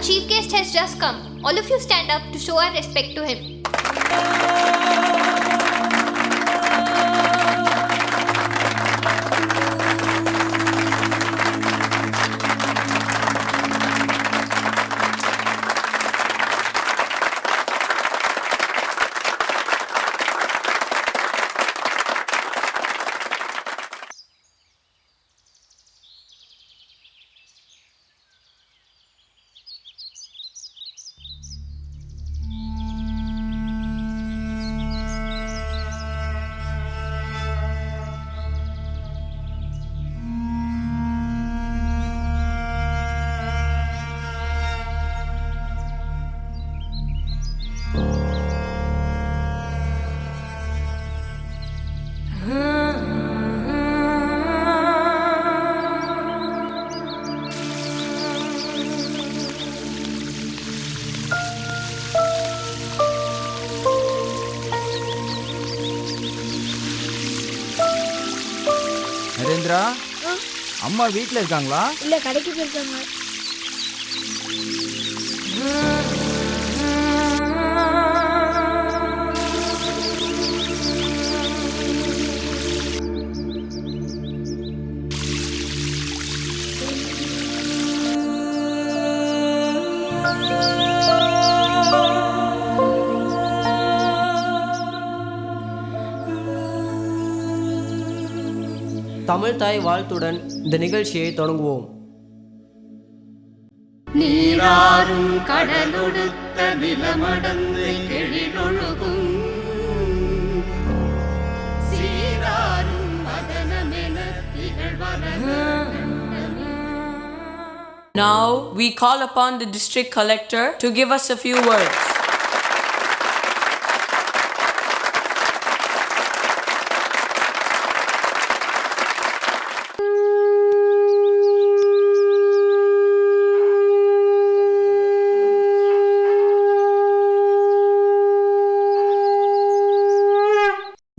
Our chief guest has just come. All of you stand up to show our respect to him. Narendra அம்மா வீட்டில் இருக்காங்களா? இல்ல கடைக்கு போயிருக்காங்க. தமிழ் தாய் வாழ்த்துடன் இந்த நிகழ்ச்சியை தொடங்குவோம் நீராறும் கடலொடுத்த நிலமடந்து எழிலொழுகும் சீராறும் வதனமென திகழ்வரகு Now we call upon the district collector to give us a few words.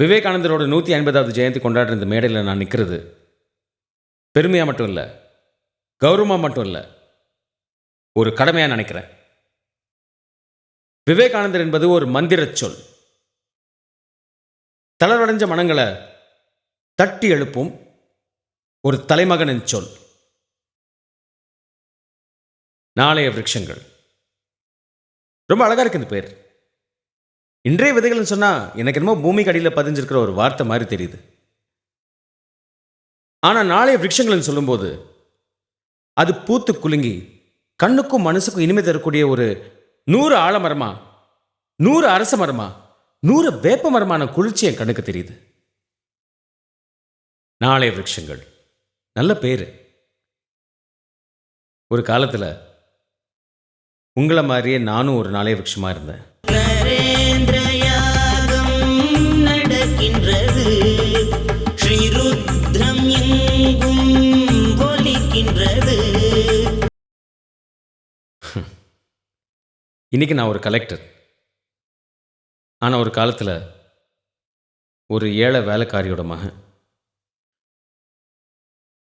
விவேகானந்தரோட நூற்றி ஐம்பதாவது ஜெயந்தி கொண்டாடுற இந்த மேடையில் நான் நிற்கிறது பெருமையாக மட்டும் இல்லை கௌரவமாக மட்டும் இல்லை ஒரு கடமையாக நினைக்கிறேன். விவேகானந்தர் என்பது ஒரு மந்திரச் சொல். தளர்வடைஞ்ச மனங்களை தட்டி எழுப்பும் ஒரு தலைமகனின் சொல். நாளைய விரக்ஷங்கள் ரொம்ப அழகாக இருக்கு இந்த பேர். இன்றைய விதைகள்னு சொன்னா எனக்கு என்னமோ பூமிக்கு அடியில் பதிஞ்சிருக்கிற ஒரு வார்த்தை மாதிரி தெரியுது. ஆனா நாளைய விரக்ஷங்கள்னு சொல்லும்போது அது பூத்து குலுங்கி கண்ணுக்கும் மனசுக்கும் இனிமை தரக்கூடிய ஒரு நூறு ஆலமரமா நூறு அரச மரமா நூறு வேப்ப மரமான குளிர்ச்சி என் கண்ணுக்கு தெரியுது. நாளைய விரக்ஷங்கள் நல்ல பேரு. ஒரு காலத்துல உங்களை மாதிரியே நானும் ஒரு நாளைய விரக்ஷமாக இருந்தேன். ஒலிக்கின்றது இன்னைக்கு நான் ஒரு கலெக்டர் ஆனால் ஒரு காலத்தில் ஒரு ஏழை வேலைக்காரியோட மகன்.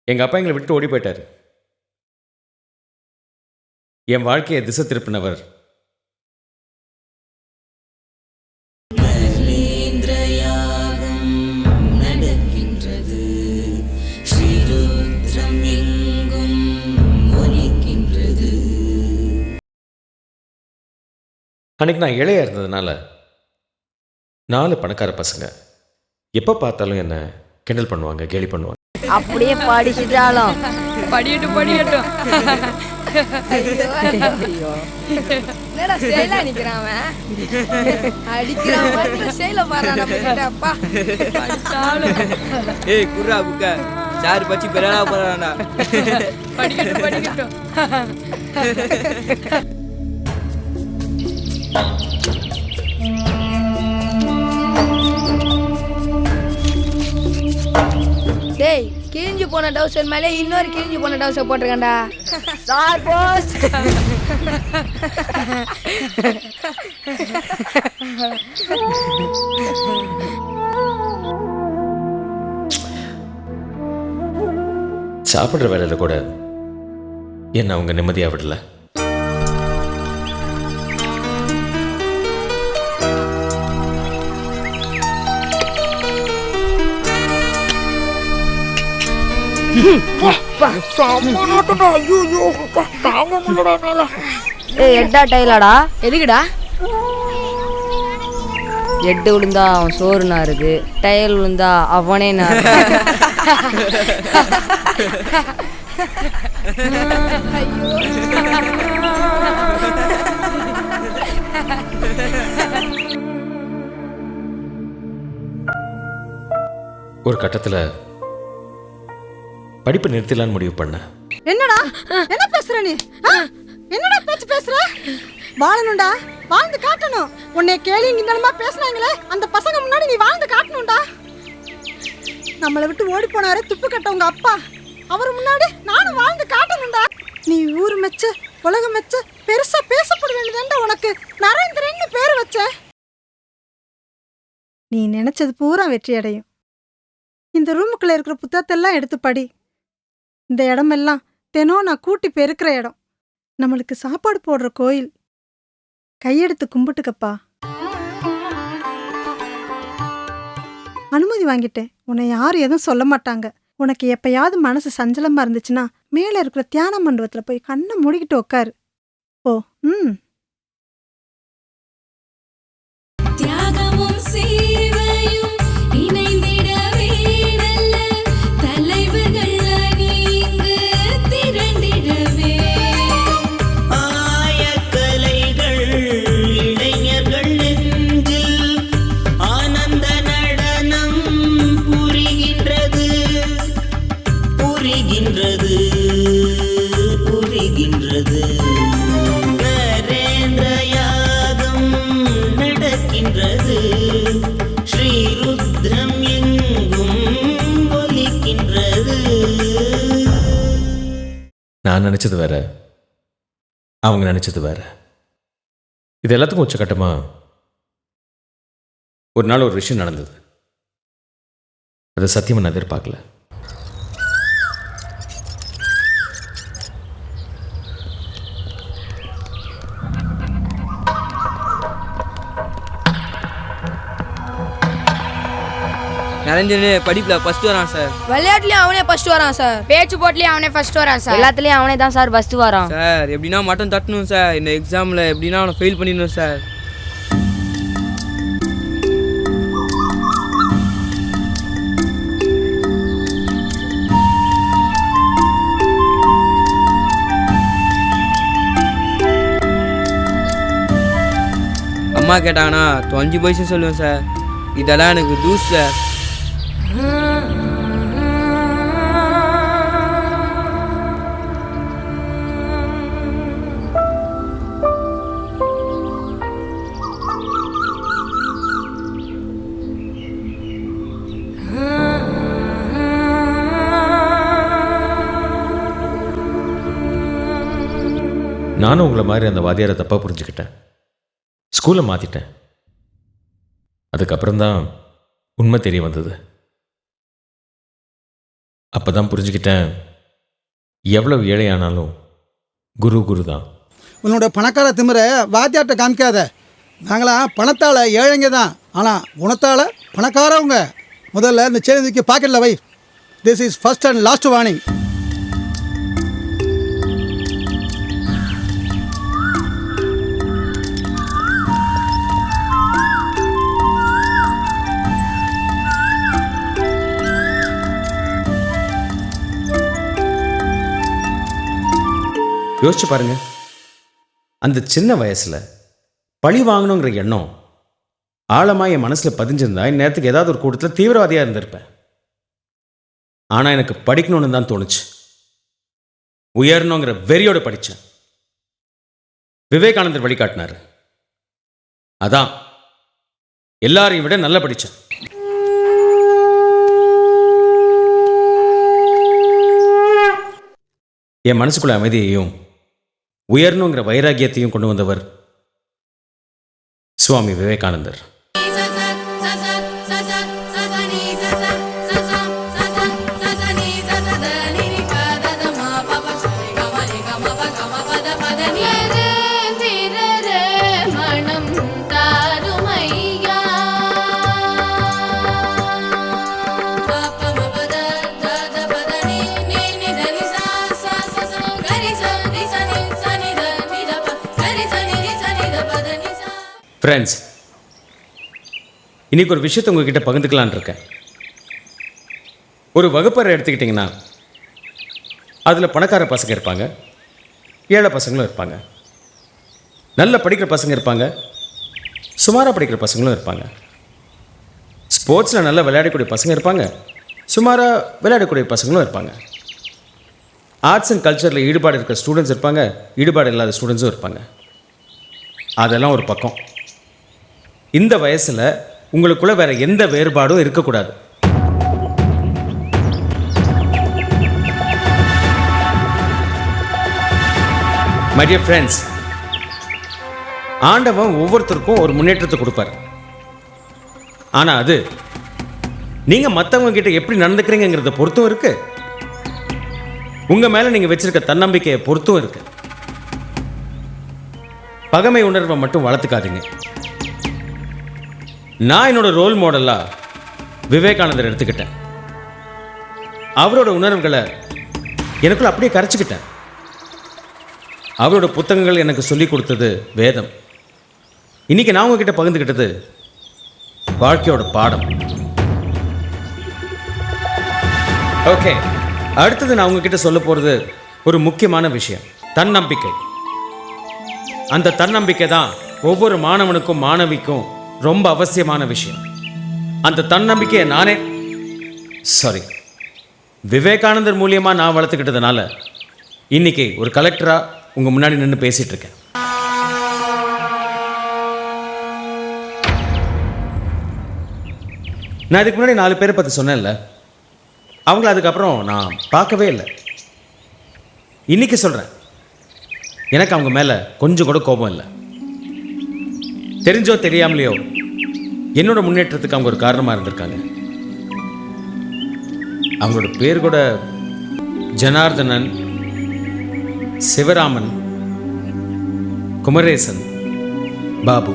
எங்கள் அப்பா எங்களை விட்டு ஓடி போயிட்டார். என் வாழ்க்கையை திசை திருப்பினவர் அன்னைக்கு நான் இளையா இருந்ததுனால நாலு பணக்கார பசங்க. எப்போ பார்த்தாலும் என்ன கிண்டல் பண்ணுவாங்க கேலி பண்ணுவாங்க. அப்படியே படிச்சுட்டாலும். படியட்டும் படியட்டும். என்னடா ஸ்டைலா நிக்கிறான் அவன்? அடிக்கிறான் மாதிரி ஸ்டைல பாடுறான் நம்ம கிட்ட அப்பா. ஏய் குர்ரா புக்க. சார் பச்சி பெறாடா போறானா? படிக்கட்டும் படிக்கட்டும். டேய் கிழிஞ்சு போன டவுசர் மேலே இன்னொரு கிழிஞ்சு போன டவுசர் போட்டிருக்கேன்டா. சார் போஸ் சாப்பிட்ற வேலையில் கூட என்ன அவங்க நிம்மதியாக விடலை? ஏய் எட்டா டைலாடா? எதுக்குடா? எட்டு விழுந்தா அவன் சோறு நாருது டயல் விழுந்தா அவனே நாரு ஒரு கட்டத்தில் படிப்பை நிறுத்திடலான்னு முடிவு பண்ணேன் என்னடா? என்ன பேசுற நீ? என்னடா பேச்சு பேசுற? வாழணும்டா. வாழ்ந்து காட்டணும். உன்னை கேள்வி கிண்டலமா பேசுனாங்களே அந்த பசங்க முன்னாடி நீ வாழ்ந்து காட்டணும்டா. நம்மளை விட்டு ஓடி போனாரு துப்பு கட்ட உங்க அப்பா. அவர் முன்னாடி நானும் வாழ்ந்து காட்டணும்டா. நீ ஊர் மெச்ச உலகம் மெச்ச பெருசா பேசப்பட வேண்டியதுண்டா உனக்கு. நரேந்திரன்னு பேர் வச்ச. நீ நினைச்சது பூரா வெற்றி அடையும் இந்த ரூமுக்குள்ள இருக்கிற புத்தகத்தெல்லாம் எடுத்து படி. இந்த இடமெல்லாம் தினம் நான் கூட்டி பெருக்கிற இடம். நம்மளுக்கு சாப்பாடு போடுற கோயில். கையெடுத்து கும்பிட்டுக்கப்பா. அனுமதி வாங்கிட்டேன். உன்னை யாரும் எதுவும் சொல்ல மாட்டாங்க. உனக்கு எப்பயாவது மனசு சஞ்சலமா இருந்துச்சுன்னா மேலே இருக்கிற தியான மண்டபத்தில் போய் கண்ணை மூடிக்கிட்டு உட்காரு ஓ ம். தியாகமும் சேவையும் நான் நினச்சது வேற. அவங்க நினச்சது வேற. இது எல்லாத்துக்கும் உச்சக்கட்டமா ஒரு நாள் ஒரு விஷயம் நடந்தது. அதை சத்தியமாக நான் எதிர்பார்க்கல. நரஞ்சனு படிப்பில் ஃபஸ்ட்டு வரான் சார் விளையாட்டுலயும் அவனே ஃபர்ஸ்ட் வரான் சார் பேச்சு போட்லயும் அவனே ஃபர்ஸ்ட் வரான் சார் எல்லாத்துலயும் அவனே தான் சார் ஃபர்ஸ்ட் வரான். சார் எப்படின்னா மட்டும் தட்டணும் சார் இந்த எக்ஸாமில் எப்படின்னா அவனை ஃபெயில் பண்ணிடணும் சார் அம்மா கேட்டாங்கன்னா தொலைஞ்சு போயிடுச்சு சொல்லுவேன் சார் இதெல்லாம் எனக்கு தூஸ் சார் நானும் உங்களை மாதிரி அந்த வாதியாரை தப்பாக புரிஞ்சுக்கிட்டேன். ஸ்கூலை மாற்றிட்டேன் அதுக்கப்புறம் தான் உண்மை தெரிய வந்தது. அப்போ தான் புரிஞ்சுக்கிட்டேன். எவ்வளவு ஏழையானாலும் குரு குரு தான். உன்னோட பணக்கார திமிர வாத்தியார்ட்ட காமிக்காத. நாங்களாம் பணத்தால் ஏழைங்க தான். ஆனால் குணத்தால் பணக்காரவங்க. முதல்ல இந்த செயின் பாக்கெட்டில் வை. This is first and last warning யோசிச்சு பாருங்க. அந்த சின்ன வயசில் பழி வாங்கணுங்கிற எண்ணம் ஆழமாக என் மனசில் பதிஞ்சிருந்தா இந்நேரத்துக்கு ஏதாவது ஒரு கூட்டத்தில் தீவிரவாதியாக இருந்திருப்பேன். ஆனால் எனக்கு படிக்கணும்னு தான் தோணுச்சு. உயரணுங்கிற வெறியோட படித்தேன் விவேகானந்தர் வழிகாட்டினார். அதான். எல்லாரையும் விட நல்லா படித்தேன் என் மனசுக்குள்ள அமைதியையும் உயரணுங்கிற வைராகியத்தையும் கொண்டு வந்தவர் சுவாமி விவேகானந்தர் Yeah. ஃப்ரெண்ட்ஸ் இன்றைக்கி ஒரு விஷயத்தை உங்ககிட்ட பகிர்ந்துக்கலான்னு இருக்கேன். ஒரு வகுப்பறை எடுத்துக்கிட்டிங்கன்னா அதில் பணக்கார பசங்க இருப்பாங்க ஏழை பசங்களும் இருப்பாங்க. நல்ல படிக்கிற பசங்க இருப்பாங்க சுமாராக படிக்கிற பசங்களும் இருப்பாங்க. ஸ்போர்ட்ஸில் நல்லா விளையாடக்கூடிய பசங்க இருப்பாங்க சுமாராக விளையாடக்கூடிய பசங்களும் இருப்பாங்க. ஆர்ட்ஸ் அண்ட் கல்ச்சரில் ஈடுபாடு இருக்கிற ஸ்டூடெண்ட்ஸ் இருப்பாங்க ஈடுபாடு இல்லாத ஸ்டூடெண்ட்ஸும் இருப்பாங்க. அதெல்லாம் ஒரு பக்கம். இந்த வயசில் உங்களுக்குள்ள வேற எந்த வேறுபாடும் இருக்கக்கூடாது. மை ஃப்ரெண்ட்ஸ் ஆண்டவன் ஒவ்வொருத்தருக்கும் ஒரு முன்னேற்றத்தை கொடுப்பார். ஆனால் அது நீங்கள் மற்றவங்க கிட்ட எப்படி நடந்துக்கிறீங்கிறத பொறுத்தும் இருக்கு. உங்கள் மேலே நீங்கள் வச்சிருக்க தன்னம்பிக்கையை பொறுத்தும் இருக்கு. பகமை உணர்வை மட்டும் வளர்த்துக்காதீங்க. நான் என்னோட ரோல் மாடலாக விவேகானந்தர் எடுத்துக்கிட்டேன். அவரோட உணர்வுகளை எனக்குள்ள அப்படியே கரைச்சிக்கிட்டேன். அவரோட புத்தகங்கள் எனக்கு சொல்லி கொடுத்தது வேதம். இன்னைக்கு நான் உங்ககிட்ட பகிர்ந்துக்கிட்டது வாழ்க்கையோட பாடம். ஓகே அடுத்தது நான் உங்ககிட்ட சொல்ல போகிறது ஒரு முக்கியமான விஷயம். தன்னம்பிக்கை. அந்த தன்னம்பிக்கை தான் ஒவ்வொரு மாணவனுக்கும் மாணவிக்கும் ரொம்ப அவசியமான விஷயம். அந்த தன்னம்பிக்கையை நானே சாரி விவேகானந்தர் மூலியமாக நான் வளர்த்துக்கிட்டதுனால இன்னைக்கு ஒரு கலெக்டராக உங்கள் முன்னாடி நின்று பேசிகிட்டு இருக்கேன் நான் இதுக்கு முன்னாடி நாலு பேரை பற்றி சொன்னேன்ல. அவங்கள அதுக்கப்புறம் நான் பார்க்கவே இல்லை. இன்னைக்கு சொல்கிறேன் எனக்கு அவங்க மேலே கொஞ்சம் கூட கோபம் இல்லை. தெரிஞ்சோ தெரியாமலையோ என்னோட முன்னேற்றத்துக்கு அவங்க ஒரு காரணமாக இருந்திருக்காங்க. அவங்களோட பேர் கூட ஜனார்தனன் சிவராமன் குமரேசன் பாபு.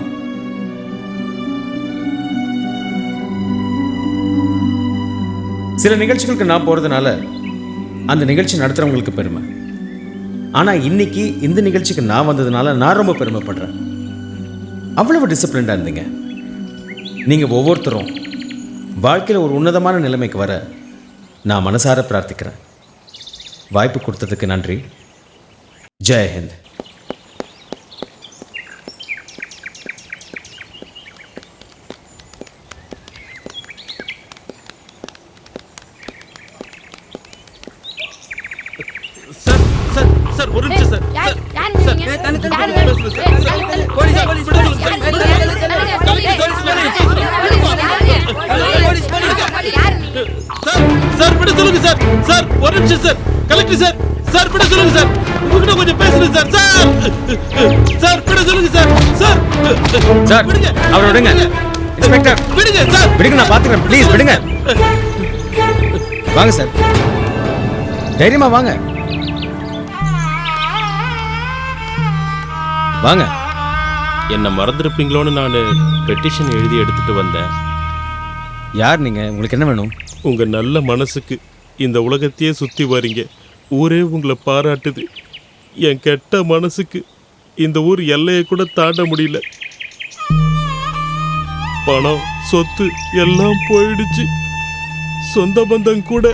சில நிகழ்ச்சிகளுக்கு நான் போகிறதுனால அந்த நிகழ்ச்சி நடத்துகிறவங்களுக்கு பெருமை. ஆனால் இன்னைக்கு இந்த நிகழ்ச்சிக்கு நான் வந்ததுனால நான் ரொம்ப பெருமைப்படுறேன். அவ்வளவு டிசிப்ளின்டாக இருந்தீங்க. நீங்கள் ஒவ்வொருத்தரும் வாழ்க்கையில் ஒரு உன்னதமான நிலைமைக்கு வர நான் மனசார பிரார்த்திக்கிறேன். வாய்ப்பு கொடுத்ததுக்கு நன்றி. Jai Hind. Sir sir sir ஒரு நிமிஷம் சார். சார், விட சொல்லுங்க சார் சார் ஒரு நிமிஷம் சார் கலெக்டர் சார் சார் விட சொல்லுங்க சார் உங்ககிட்ட கொஞ்சம் பேசுறேன் சார் சார் சார் விட சொல்லுங்க சார் சார் சார் விடுங்க அவரை விடுங்க இன்ஸ்பெக்டர் விடுங்க சார் விடுங்க நான் பாத்துக்கிறேன் ப்ளீஸ் விடுங்க வாங்க சார் தைரியமா வாங்க வாங்க. என்ன மறந்துருப்பீங்களோன்னு நான் பெட்டிஷன் எழுதி எடுத்துட்டு வந்தேன். யார் நீங்க? உங்களுக்கு என்ன வேணும்? உங்க நல்ல மனசுக்கு இந்த உலகத்தையே சுத்தி வரீங்க. ஊரே உங்களை பாராட்டுது. என் கெட்ட மனசுக்கு இந்த ஊர் எல்லையை கூட தாண்ட முடியல. பணம் சொத்து எல்லாம் போயிடுச்சு. சொந்த பந்தம் கூட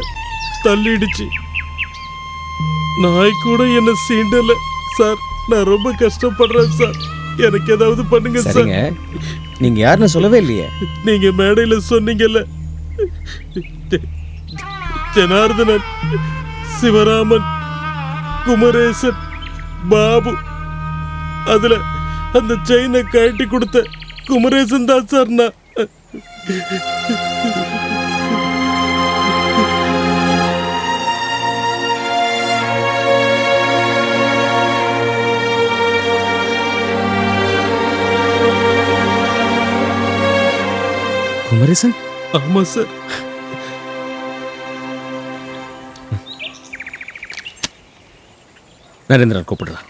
தள்ளிடுச்சு. நாய் கூட என்ன சீண்டல சார். நான் ரொம்ப கஷ்டப்படுறேன் சார் எனக்கு ஏதாவது பண்ணுங்க சார் சரிங்க. நீங்க யாருன்னு சொல்லவே இல்லையே. நீங்க மேடையில சொன்னீங்கல்ல. ஜ- ஜனார்தனன் சிவராமன் குமரேசன் பாபு. அதுல அந்த செயினை கழட்டி கொடுத்த குமரேசன் தான் சார் நான். குமரேசன்? ஆமா சார். நரேந்திரன் கூப்பிடுறான்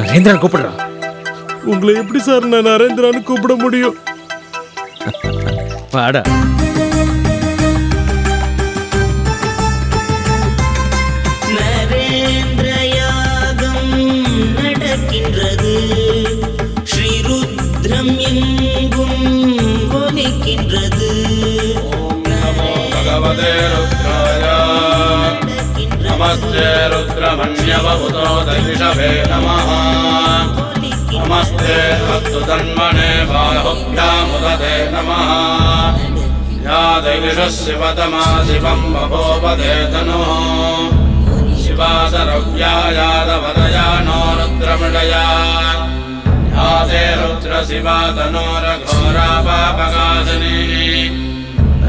நரேந்திரன் கூப்பிடுறான் உங்களை எப்படி சார் நான் நரேந்திரான்னு கூப்பிட முடியும்? வாடா. நரேந்திர யாகம் நடக்கின்றது. ஸ்ரீ ருத்ர नमस्ते रुद्रमन्यवभूतो दैषभे नमः नमस्ते अस्तु तन्मने बाहुभ्यामुदते नमः या दैविषः शिवतमा शिवं बभोपदे तनुः शिवासरव्या यादवदया नो रुद्रमृडया या ते रुद्रशिवा